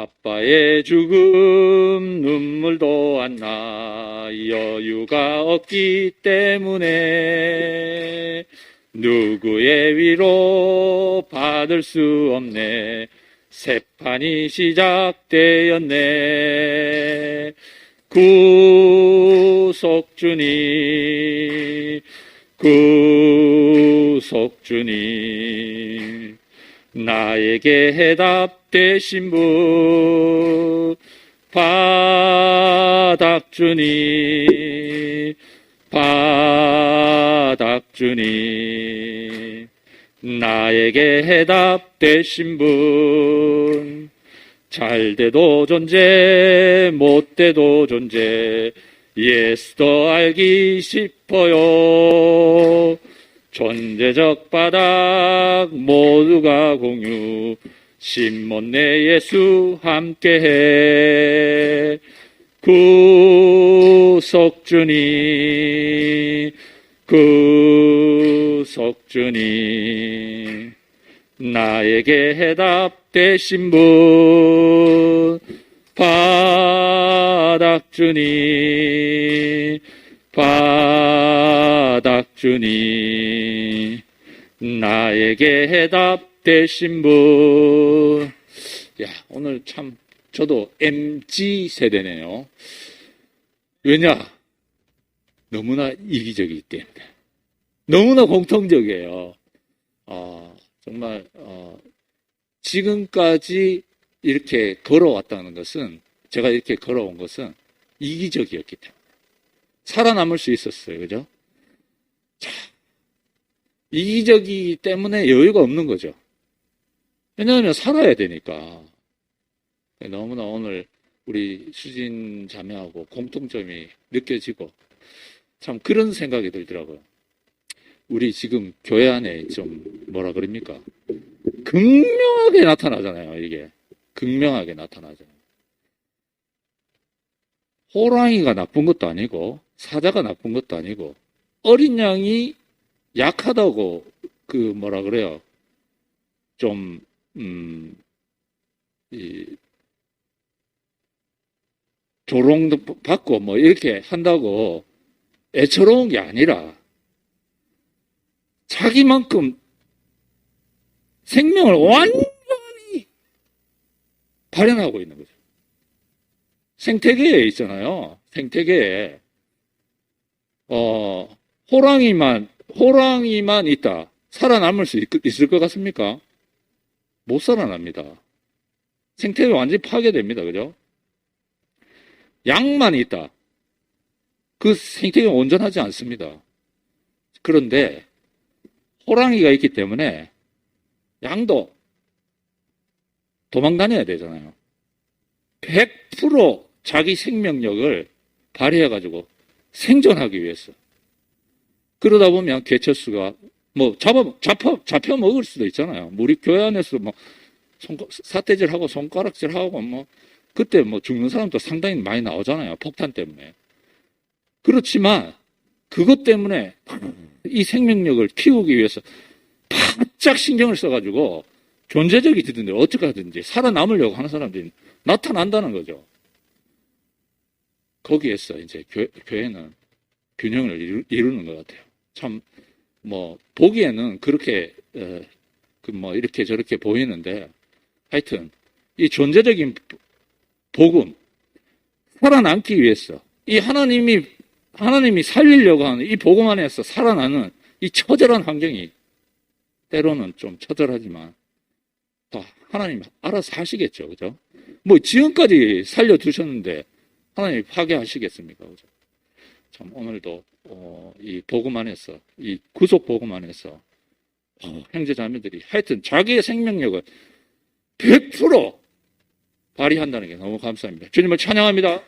아빠의 죽음 눈물도 안 나 여유가 없기 때문에 누구의 위로 받을 수 없네. 새판이 시작되었네. 구속주님 구속주님 나에게 해답 되신 분 바닥주님 바닥주님. 나에게 해답 되신 분 잘돼도 존재 못돼도 존재 예수도 알기 싶어요 존재적 바닥 모두가 공유 신몬 내 예수 함께해. 구속주님 구속주님 나에게 해답 되신 분 바닥주님 바닥 주님 나에게 해답 되신 분 야, 오늘 참 저도 MG 세대네요. 왜냐? 너무나 이기적이기 때문에. 너무나 공통적이에요. 어, 정말 어, 지금까지 이렇게 걸어왔다는 것은 제가 이렇게 걸어온 것은 이기적이었기 때문에 살아남을 수 있었어요. 그죠? 자, 이기적이기 때문에 여유가 없는 거죠. 왜냐하면 살아야 되니까. 너무나 오늘 우리 수진 자매하고 공통점이 느껴지고 참 그런 생각이 들더라고요. 우리 지금 교회 안에 좀 뭐라 그럽니까? 극명하게 나타나잖아요, 이게. 극명하게 나타나잖아요. 호랑이가 나쁜 것도 아니고, 사자가 나쁜 것도 아니고, 어린 양이 약하다고, 그, 뭐라 그래요. 좀, 음, 이, 조롱도 받고 뭐 이렇게 한다고 애처로운 게 아니라, 자기만큼 생명을 완전히 발현하고 있는 거죠. 생태계에 있잖아요. 생태계에 어 호랑이만 호랑이만 있다. 살아남을 수 있, 있을 것 같습니까? 못 살아납니다. 생태계 완전히 파괴됩니다. 그죠? 양만 있다. 그 생태계가 온전하지 않습니다. 그런데 호랑이가 있기 때문에 양도 도망 다녀야 되잖아요. 100% 자기 생명력을 발휘해가지고 생존하기 위해서. 그러다 보면 개체수가 뭐 잡아, 잡혀, 잡혀 먹을 수도 있잖아요. 뭐 우리 교회 안에서 뭐 손, 사태질하고 손가락질하고 뭐 그때 뭐 죽는 사람도 상당히 많이 나오잖아요. 폭탄 때문에. 그렇지만 그것 때문에 이 생명력을 키우기 위해서 바짝 신경을 써가지고 존재적이 되든지 어떻게 하든지 살아남으려고 하는 사람들이 나타난다는 거죠. 거기에서 이제 교, 회는 균형을 이루, 는것 같아요. 참, 뭐, 보기에는 그렇게, 어, 그뭐 이렇게 저렇게 보이는데 하여튼 이 존재적인 복음, 살아남기 위해서 이 하나님이 하나님이 살리려고 하는 이 복음 안에서 살아나는 이 처절한 환경이 때로는 좀 처절하지만 다 하나님 알아서 하시겠죠. 그죠? 뭐 지금까지 살려 두셨는데 하나님이 파괴하시겠습니까? 그죠? 참 오늘도 어, 이 복음 안에서 이 구속 복음 안에서 어, 형제자매들이 하여튼 자기의 생명력을 100% 발휘한다는 게 너무 감사합니다. 주님을 찬양합니다.